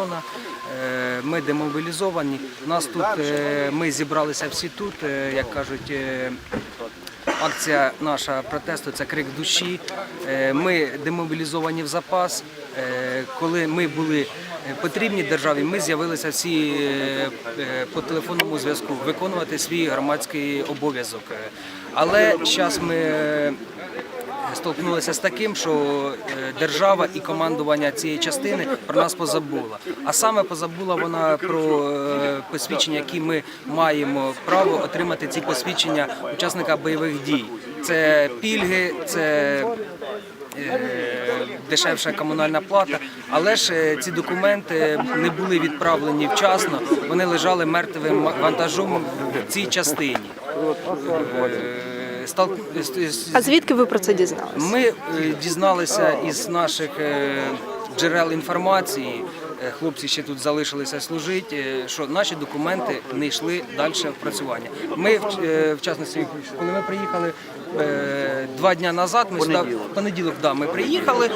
батальйону. Е, Ми демобілізовані. Нас тут е, ми зібралися всі тут, е, як кажуть. Акція наша протесту це крик душі. Ми демобілізовані в запас. Коли ми були потрібні державі, ми з'явилися всі по телефонному зв'язку виконувати свій громадський обов'язок. Але зараз ми столкнулися з таким, що е, держава і командування цієї частини про нас позабула. А саме позабула вона про е, посвідчення, які ми маємо право отримати ці посвідчення учасника бойових дій. Це пільги, це е, дешевша комунальна плата, але ж ці документи не були відправлені вчасно, вони лежали мертвим вантажом в цій частині. А звідки ви про це дізналися? ми е, дізналися із наших е, джерел інформації. е, Хлопці ще тут залишилися служити, що наші документи не йшли далі в працювання. Ми в, частності, коли ми приїхали два дні назад, ми сюди понеділок да, ми приїхали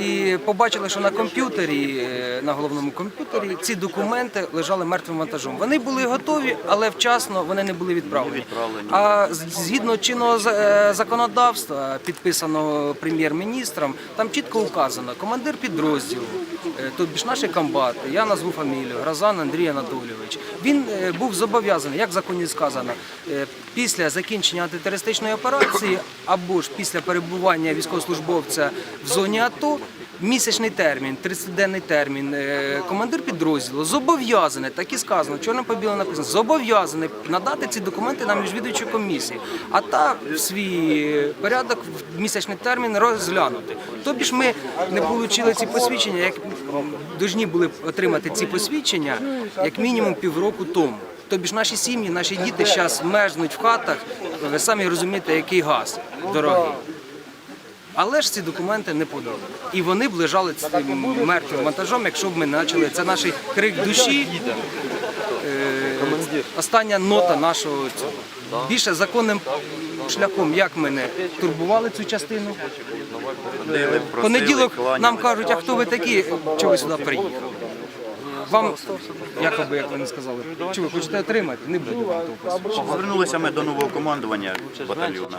і побачили, що на комп'ютері, е, на головному комп'ютері, ці документи лежали мертвим вантажом. Вони були готові, але вчасно вони не були відправлені. А згідно чинного е, законодавства, підписаного прем'єр-міністром, там чітко указано командир підрозділу, е, тобі ж наші комбати, я назву фамілію, Гразан Андрій Анатолійович. Він був зобов'язаний, як в законі сказано, після закінчення антитерористичної операції або ж після перебування військовослужбовця в зоні АТО. Місячний термін, 30-денний термін, е, командир підрозділу зобов'язаний, так і сказано, чорним по білому написано, зобов'язаний надати ці документи на міжвідуючу комісію, а та свій порядок в місячний термін розглянути. Тобі ж ми не отримали ці посвідчення, як повинні були отримати ці посвідчення як мінімум півроку тому. Тобі ж наші сім'ї, наші діти зараз мерзнуть в хатах, ви самі розумієте, який газ дорогий. Але ж ці документи не подали. І вони б лежали цим мертвим вантажом, якщо б ми почали. Це наш крик душі. Е, остання нота нашого цього. Більше законним шляхом, як ми не турбували цю частину. Понеділок нам кажуть, а хто ви такі, чого ви сюди приїхали? Вам, якоби, як вони сказали, чи ви хочете отримати, не буде вам того посвідчення. Звернулися ми до нового командування батальйону.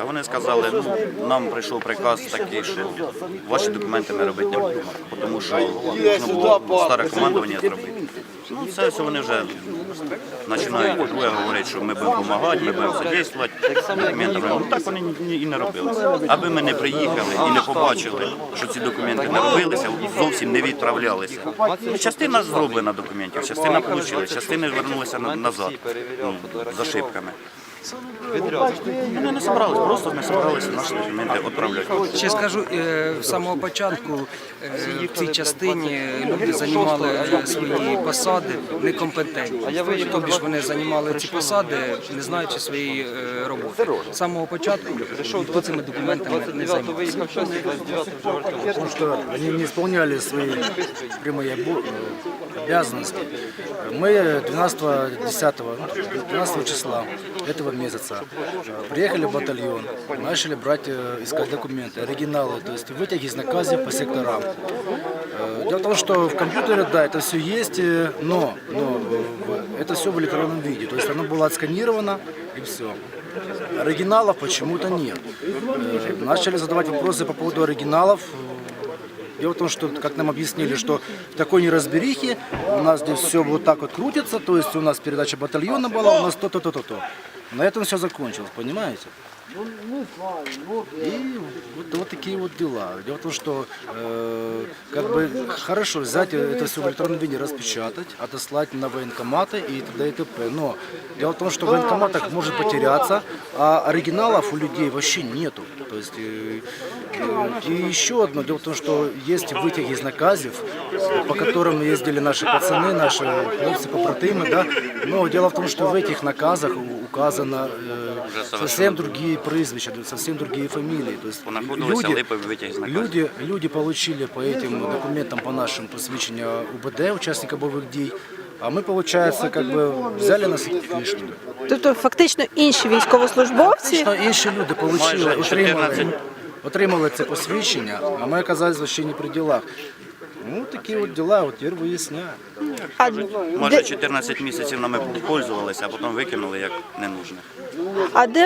А вони сказали, ну нам прийшов приказ такий, що ваші документи ми робити не будемо, тому що можна було старе командування зробити. Ну це все вони вже починають друге говорити, що ми будемо допомагати, ми будемо содействувати документи. Ну так вони і не робили. Аби ми не приїхали і не побачили, що ці документи не робилися зовсім не відправлялися. Частина зроблена документів, частина отримали, частини вернулися на- назад ну, з ошибками. Вони не збиралися, просто не збиралися наші документи відправляти. Ще скажу, е, з самого початку е, в цій частині люди займали свої посади некомпетентні. Тобі ж вони займали ці посади, не знаючи своєї е, роботи. З самого початку ніхто цими документами не займався. потому что они не исполняли свои прямые обязанности. Мы 12 10 12 числа этого месяца э, приехали в батальон, начали брать, э, искать документы, оригиналы, то есть вытяги из наказов по секторам. Э, Дело в том, что в компьютере, да, это все есть, но, но это все в электронном виде, то есть оно было отсканировано и все. Оригиналов почему-то нет. Начали задавать вопросы по поводу оригиналов. Дело в том, что, как нам объяснили, что в такой неразберихе у нас здесь все вот так вот крутится, то есть у нас передача батальона была, у нас то-то, то-то, то. На этом все закончилось, понимаете? И вот, вот такие вот дела. Дело в том, что э, как бы хорошо взять это все в электронном виде, распечатать, отослать на военкоматы и т.д. и т.п. Но дело в том, что в военкоматах может потеряться, а оригиналов у людей вообще нету. То есть э, и еще одно. Дело в том, что есть вытяги из наказов, по которым ездили наши пацаны, наши хлопцы, побратимы, да. Но дело в том, что в этих наказах указано э, совсем другие прозвища, совсем другие фамилии. То есть Понаходилися липові витяги з наказів. люди, люди получили по этим документам, по нашим посвящения УБД, участника боевых дій, а мы, получается, как бы взяли нас фішними. Тобто фактично інші військовослужбовці Що інші люди получили, Майже отримали, 14. отримали це посвідчення, а ми оказались вообще не при ділах. Ну, такие вот дела, вот теперь выясняем. А, Може, де, 14 місяців нами пользувалися, а потім викинули як ненужних. а де